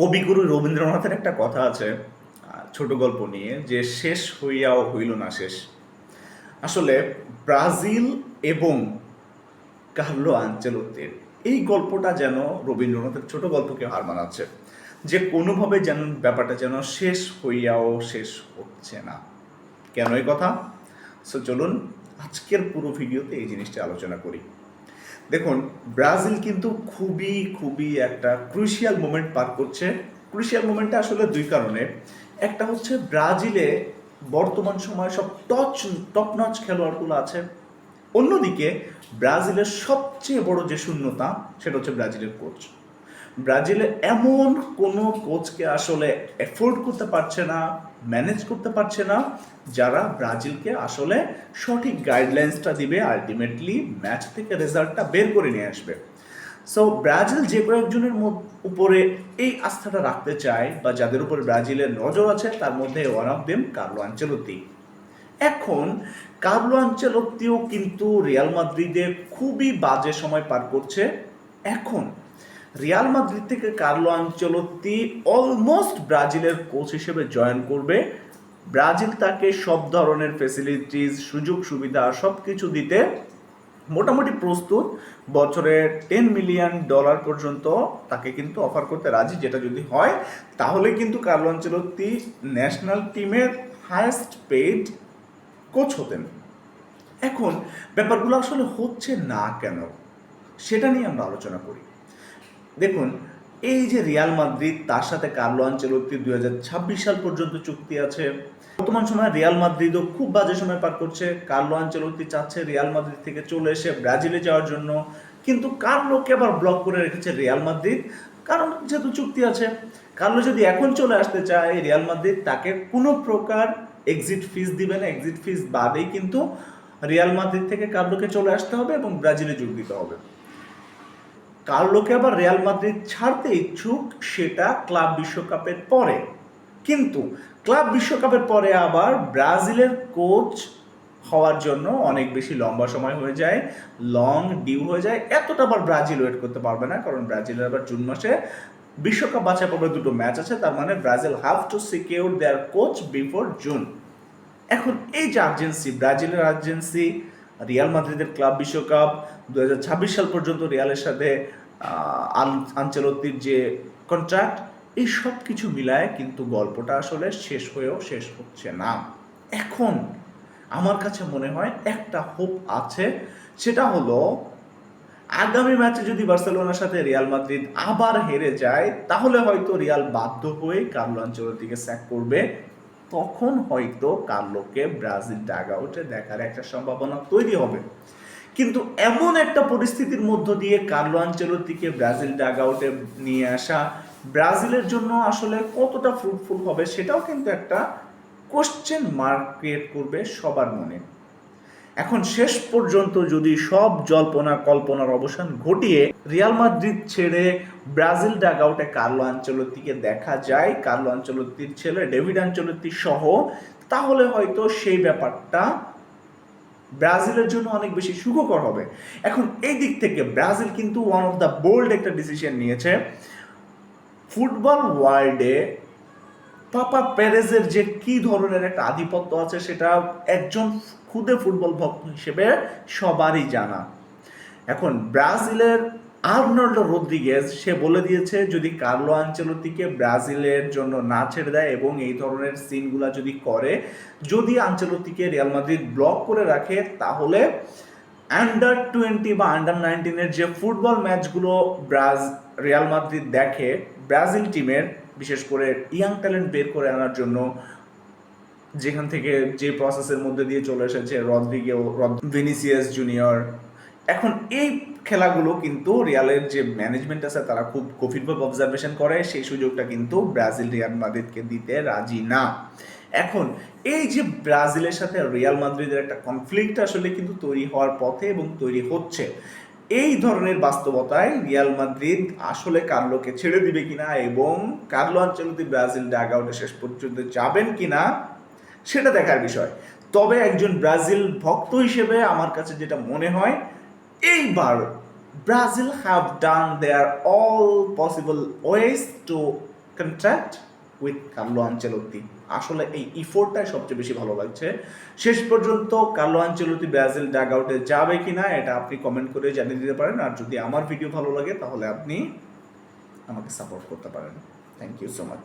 কবিগুরু রবীন্দ্রনাথের একটা কথা আছে, ছোট গল্প নিয়ে, যে শেষ হইয়াও হইল না শেষ। আসলে ব্রাজিল এবং কার্লো আঞ্চেলোত্তির এই গল্পটা যেন রবীন্দ্রনাথের ছোট গল্পকে হার মানাচ্ছে, যে কোনোভাবে যেন ব্যাপারটা যেন শেষ হইয়াও শেষ হচ্ছে না। কেন এই কথা? সো চলুন, আজকের পুরো ভিডিওতে এই জিনিসটা আলোচনা করি। দেখুন, ব্রাজিল কিন্তু খুবই খুবই একটা ক্রুশিয়াল মোমেন্ট পার করছে। ক্রুশিয়াল মোমেন্টটা আসলে দুই কারণে। একটা হচ্ছে ব্রাজিলে বর্তমান সময়ে সব টচ টপ নচ খেলোয়াড়গুলো আছে। অন্যদিকে, ব্রাজিলের সবচেয়ে বড় যে শূন্যতা, সেটা হচ্ছে ব্রাজিলের কোচ ব্রাজিলে এমন কোনো কোচকে আসলে এফোর্ড করতে পারছে না। ম্যানেজ করতে পারছে না, যারা ব্রাজিলকে আসলে সঠিক গাইডলাইন্সটা দিবে আলটিমেটলি ম্যাচ থেকে রেজাল্টটা বের করে নিয়ে আসবে। সো ব্রাজিল যে কয়েকজনের উপরে এই আস্থাটা রাখতে চায় বা যাদের উপরে ব্রাজিলের নজর আছে, তার মধ্যে one of them Carlo Ancelotti এখন কার্লো আঞ্চেলত্তিও কিন্তু রিয়াল মাদ্রিদে খুবই বাজে সময় পার করছে। এখন রিয়াল মাদ্রিদ থেকে কার্লো আঞ্চলত্তি অলমোস্ট ব্রাজিলের কোচ হিসেবে জয়েন করবে। ব্রাজিল তাকে সব ধরনের ফেসিলিটিস সুযোগ সুবিধা সব কিছু দিতে মোটামুটি প্রস্তুত। বছরে টেন মিলিয়ন ডলার পর্যন্ত তাকে কিন্তু অফার করতে রাজি, যেটা যদি হয়, তাহলে কিন্তু কার্লো আঞ্চেলত্তি ন্যাশনাল টিমের হায়েস্ট পেড কোচ হতেন। এখন ব্যাপারগুলো আসলে হচ্ছে না কেন, সেটা নিয়ে আমরা আলোচনা করি। দেখুন, এই যে রিয়াল মাদ্রিদ, তার সাথে কার্লো আঞ্চেলত্তি দুই হাজার ছাব্বিশ সাল পর্যন্ত চুক্তি আছে। বর্তমান সময় রিয়াল মাদ্রিদও খুব বাজে সময় পার করছে। কার্লো আঞ্চেলত্তি চাচ্ছে রিয়াল মাদ্রিদ থেকে চলে এসে ব্রাজিলে যাওয়ার জন্য। কিন্তু কার্লোকে আবার ব্লক করে রেখেছে রিয়াল মাদ্রিদ, কারণ যেহেতু চুক্তি আছে। কার্লো যদি এখন চলে আসতে চায়, রিয়াল মাদ্রিদ তাকে কোনো প্রকার এক্সিট ফিস দিবে না। এক্সিট ফিস বাদেই কিন্তু রিয়াল মাদ্রিদ থেকে কার্লোকে চলে আসতে হবে এবং ব্রাজিলে যোগ দিতে হবে। কার্লোকে আবার রিয়াল মাদ্রিদ ছাড়তে ইচ্ছুক সেটা ক্লাব বিশ্বকাপের পরে। কিন্তু ক্লাব বিশ্বকাপের পরে আবার ব্রাজিলের কোচ হওয়ার জন্য অনেক বেশি লম্বা সময় হয়ে যায় লং ডিউ হয়ে যায়। এতটা আবার ব্রাজিল ওয়েট করতে পারবে না, কারণ ব্রাজিলের আবার জুন মাসে বিশ্বকাপ বাছাই পর্বে দুটো ম্যাচ আছে, তার মানে Brazil have to secure their coach before June এখন এই যে আর্জেন্সি ব্রাজিলের আর্জেন্সি রিয়াল মাদ্রিদের ক্লাব বিশ্বকাপ দু হাজার ছাব্বিশ সাল পর্যন্ত রিয়ালের সাথে আনচেলত্তির যে কন্ট্রাক্ট এই সব কিছু মিলায় কিন্তু গল্পটা আসলে শেষ হয়েও শেষ হচ্ছে না। এখন আমার কাছে মনে হয় একটা হোপ আছে, সেটা হলো আগামী ম্যাচে যদি বার্সেলোনার সাথে রিয়াল মাদ্রিদ আবার হেরে যায়, তাহলে হয়তো রিয়াল বাধ্য হয়ে কার্লো আঞ্চলতিকে স্যাক করবে। তখন হয়তো কার্লোকে ব্রাজিল ডাগ আউটে দেখার একটা সম্ভাবনা তৈরি হবে। কিন্তু এমন একটা পরিস্থিতির মধ্য দিয়ে কার্লো আঞ্চলতিকে ব্রাজিল ডাগ আউটে নিয়ে আসা ব্রাজিলের জন্য আসলে কতটা ফ্রুটফুল হবে সেটাও কিন্তু একটা কোশ্চেন মার্ক ক্রিয়েট করবে সবার মনে। এখন শেষ পর্যন্ত যদি সব জল্পনা কল্পনার অবসান ঘটিয়ে রিয়াল মাদ্রিদ ছেড়ে ব্রাজিল ডাগ আউটে কার্লো আঞ্চলত্তিকে দেখা যায়, কার্লো আঞ্চলত্তির ছেলে ডেভিড আঞ্চলত্তি সহ, তাহলে হয়তো সেই ব্যাপারটা ব্রাজিলের জন্য অনেক বেশি সুখকর হবে। এখন এই দিক থেকে ব্রাজিল কিন্তু ওয়ান অফ দ্য বোল্ড একটা ডিসিশন নিয়েছে। ফুটবল ওয়ার্ল্ডে পাপা প্যারেজের যে কি ধরনের একটা আধিপত্য আছে সেটা একজন খুদে ফুটবল ভক্ত হিসেবে সবারই জানা। এখন ব্রাজিলের আর্নল্ডো রদ্রিগেজ সে বলে দিয়েছে, যদি কার্লো আঞ্চলতিকে ব্রাজিলের জন্য না ছেড়ে দেয় এবং এই ধরনের সিনগুলা যদি করে, যদি আঞ্চলতিকে রিয়াল মাদ্রিদ ব্লক করে রাখে, তাহলে আন্ডার টোয়েন্টি বা আন্ডার নাইনটিনের যে ফুটবল ম্যাচগুলো ব্রাজ, রিয়াল মাদ্রিদ দেখে, ব্রাজিল টিমের, বিশেষ করে ইয়াং ট্যালেন্ট বের করে আনার জন্য যেখান থেকে যে প্রসেসের মধ্যে দিয়ে চলে এসেছে রদ্রিগেও ভিনিসিয়াস জুনিয়র এখন এই খেলাগুলো কিন্তু রিয়ালের যে ম্যানেজমেন্ট আছে, তারা খুব গভীরভাবে অবজারভেশন করে। সেই সুযোগটা কিন্তু ব্রাজিল রিয়াল মাদ্রিদকে দিতে রাজি না। এখন এই যে ব্রাজিলের সাথে রিয়াল মাদ্রিদের একটা কনফ্লিক্ট আসলে কিন্তু তৈরি হওয়ার পথে এবং তৈরি হচ্ছে। এই ধরনের বাস্তবতায় রিয়াল মাদ্রিদ আসলে কার্লোকে ছেড়ে দিবে কিনা এবং কার্লো আঞ্চলতি ব্রাজিল ডাগ আউটে শেষ পর্যন্ত যাবেন কিনা সেটা দেখার বিষয়। তবে একজন ব্রাজিল ভক্ত হিসেবে আমার কাছে যেটা মনে হয়, এইবার Brazil have done their all possible ways to contract with Carlo Ancelotti আসলে এই ইফোর্টটাই সবচেয়ে বেশি ভালো লাগছে। শেষ পর্যন্ত কার্লো আঞ্চেলত্তি ব্রাজিল ডাগ আউটে যাবে কিনা, এটা আপনি কমেন্ট করে জানিয়ে দিতে পারেন। আর যদি আমার ভিডিও ভালো লাগে, তাহলে আপনি আমাকে সাপোর্ট করতে পারেন। Thank you so much